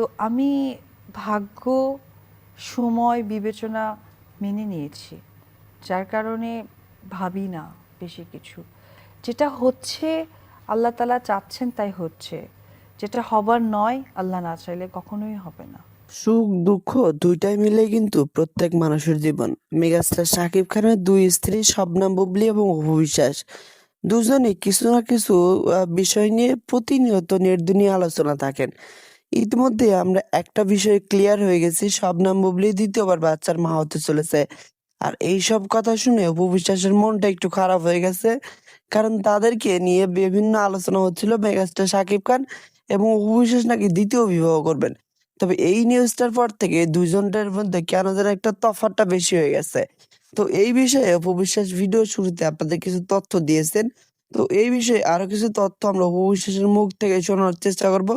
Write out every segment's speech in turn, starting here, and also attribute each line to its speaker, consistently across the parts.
Speaker 1: তো আমি ভাগ্য, সময়, বিবেচনা মেনে নিয়েছি। যার কারণে ভাবি না বেশি কিছু। যেটা হচ্ছে, আল্লাহ তালা চাচ্ছেন তাই হচ্ছে। যেটা হবার নয়, আল্লাহ না চাইলে কখনোই হবে না।
Speaker 2: সুখ, দুঃখ দুইটাই মিলে কিন্তু প্রত্যেক মানুষের জীবন। মেগাস্টার শাকিব খানের দুই স্ত্রী শবনম বুবলি এবং অপু বিশ্বাস। দুজনে কিছু না কিছু বিষয় নিয়ে প্রতিনিয়ত নির্দুনিয়া আলোচনা থাকেন। ইতিমধ্যে আমরা একটা বিষয় ক্লিয়ার হয়ে গেছি শবনম বুবলি দ্বিতীয়বার বাচ্চার মা হতে চলেছে। আর এই সব কথা শুনে অপু বিশ্বাসের মনটা একটু খারাপ হয়ে গেছে, কারণ তাদেরকে নিয়ে বিভিন্ন আলোচনা হচ্ছিল মেগাস্টার শাকিব খান এবং অপু বিশ্বাস নাকি দ্বিতীয় বিবাহ করবেন। তবে এই নিউজটার পর থেকে দুজনটার মধ্যে কেন যেন একটা তফাৎটা বেশি হয়ে গেছে। তো এই বিষয়ে অপু বিশ্বাস ভিডিও শুরুতে আপনাদের কিছু তথ্য দিয়েছেন। তো এই বিষয়ে আরও কিছু তথ্য আমরা অপু বিশ্বাসের মুখ থেকে শোনার চেষ্টা করব।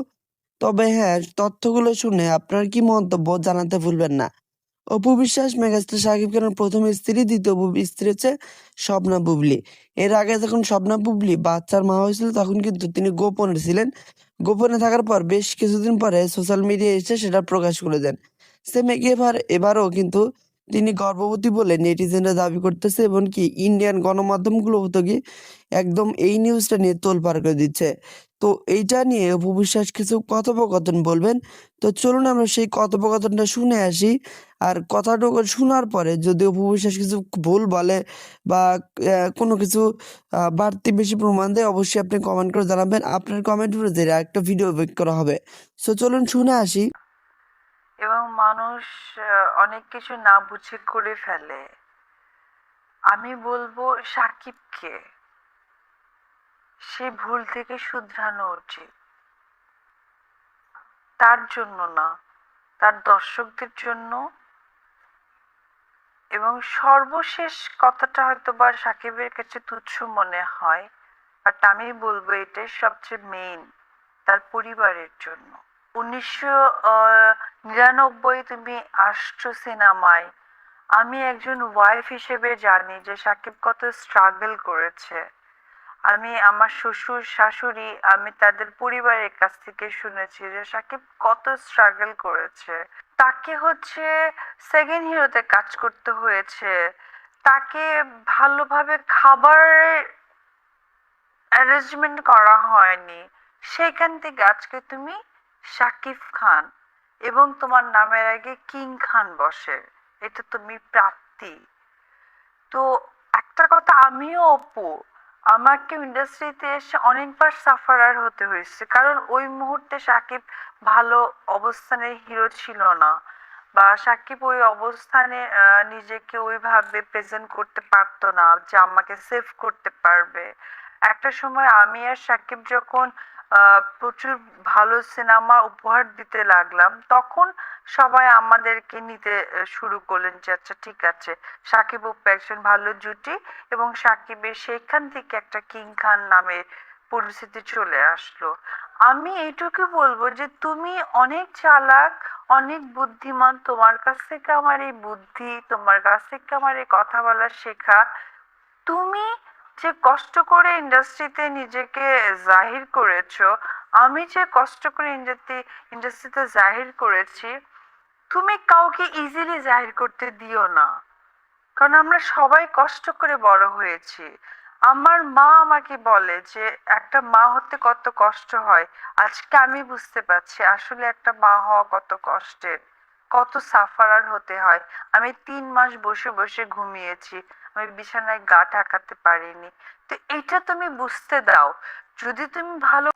Speaker 2: তবে হ্যাঁ তথ্যগুলো শুনে আপনার কি মন্তব্য জানাতে ভুলবেন না। অপু বিশ্বাস, মেগাস্টার সাকিব খানের প্রথম স্ত্রী, দ্বিতীয় স্ত্রী হচ্ছে স্বপ্না বুবলি। এর আগে যখন স্বপ্না বুবলি বাচ্চার মা হয়েছিল, তখন কিন্তু তিনি গোপনে ছিলেন। গোপনে থাকার পর বেশ কিছুদিন পরে সোশ্যাল মিডিয়ায় এসে সেটা প্রকাশ করে দেন। সেম এবার, এবারও কিন্তু তিনি গর্ভবতী বলে নেটিজেনরা দাবি করতেছে এবং কি ইন্ডিয়ান গণমাধ্যমগুলো হতো কি একদম এই নিউজটা নিয়ে তোলপাড় করে দিচ্ছে। তো এইটা নিয়ে অপু বিশ্বাস কিছু কথোপকথন বলবেন? তো চলুন আমরা সেই কথোপকথনটা শুনে আসি। আর কথাটুকু শোনার পরে যদি অপু বিশ্বাস কিছু ভুল বলে বা কোনো কিছু বাড়তি বেশি প্রমাণ দেয়, অবশ্যই আপনি কমেন্ট করে জানাবেন। আপনার কমেন্ট অনুযায়ী একটা ভিডিও বেক করা হবে। সো চলুন শুনে আসি।
Speaker 1: এবং মানুষ অনেক কিছু না বুঝে করে ফেলে। আমি বলব সাকিবকে সে ভুল থেকে শুধরানো উচিত। তার জন্য না, তার দর্শকদের জন্য। এবং সর্বশেষ কথাটা হয়তো বা সাকিবের কাছে তুচ্ছ মনে হয়, বাট আমি বলব এটাই সবচেয়ে মেইন তার পরিবারের জন্য। উনিশশো নিরানব্বই তুমি আসছো সিনেমায়। আমি একজন ওয়াইফ হিসেবে জানি যে সাকিব কত স্ট্রাগল করেছে। আমি আমার শ্বশুর, শাশুড়ি, আমি তাদের পরিবারের কাছ থেকে শুনেছি যে সাকিব কত স্ট্রাগল করেছে। তাকে হচ্ছে সেকেন্ড হিরোতে কাজ করতে হয়েছে। তাকে ভালোভাবে খাবার অ্যারেঞ্জমেন্ট করা হয়নি। সেখান থেকে আজকে তুমি শাকিব খান এবং তোমার নামের আগে কিং খান বসে। এটা তুমি প্রাপ্তি। তো একটা কথা, আমিও অপু আমাকে ইন্ডাস্ট্রিতে এসে অনেকবার সাফারার হতে হয়েছে। কারণ ওই মুহূর্তে সাকিব ভালো অবস্থানের হিরো ছিল না বা সাকিব ওই অবস্থানে নিজেকে ওইভাবে প্রেজেন্ট করতে পারতো না যে আমাকে সেভ করতে পারবে। একটা সময় আমি আর সাকিব যখন প্রচুর ভালো সিনেমা উপহার দিতে লাগলাম। তখন সবাই আমাদেরকে নিতে শুরু করলেন যে আচ্ছা ঠিক আছে। সাকিব অপু একজন ভালো জুটি এবং সাকিবের সেখান থেকে একটা কিং খান নামের পরিস্থিতি চলে আসলো। আমি এইটুকু বলব যে, তুমি অনেক চালাক, অনেক বুদ্ধিমান, তোমার কাছ থেকে আমার এই বুদ্ধি, তোমার কাছ থেকে আমার এই কথা বলা শেখা। তুমি যে কষ্ট করে ইন্ডাস্ট্রিতে নিজেকে জাহির করেছ, আমি যে কষ্ট করে ইন্ডাস্ট্রি, ইন্ডাস্ট্রিতে জাহির করেছি, তুমি কাউকে ইজিলি জাহির করতে দিও না। কারণ আমরা সবাই কষ্ট করে বড় হয়েছি। আমার মা আমাকে বলে যে, একটা মা হতে কত কষ্ট হয়? আজকে আমি বুঝতে পারছি, আসলে একটা মা হওয়া কত কষ্টের। কত সাফারার হতে হয়। আমি তিন মাস বসে বসে ঘুমিয়েছি। আমি বিছানায় গা ঢাকাতে পারিনি। তো এটা তুমি বুঝতে দাও। যদি তুমি ভালো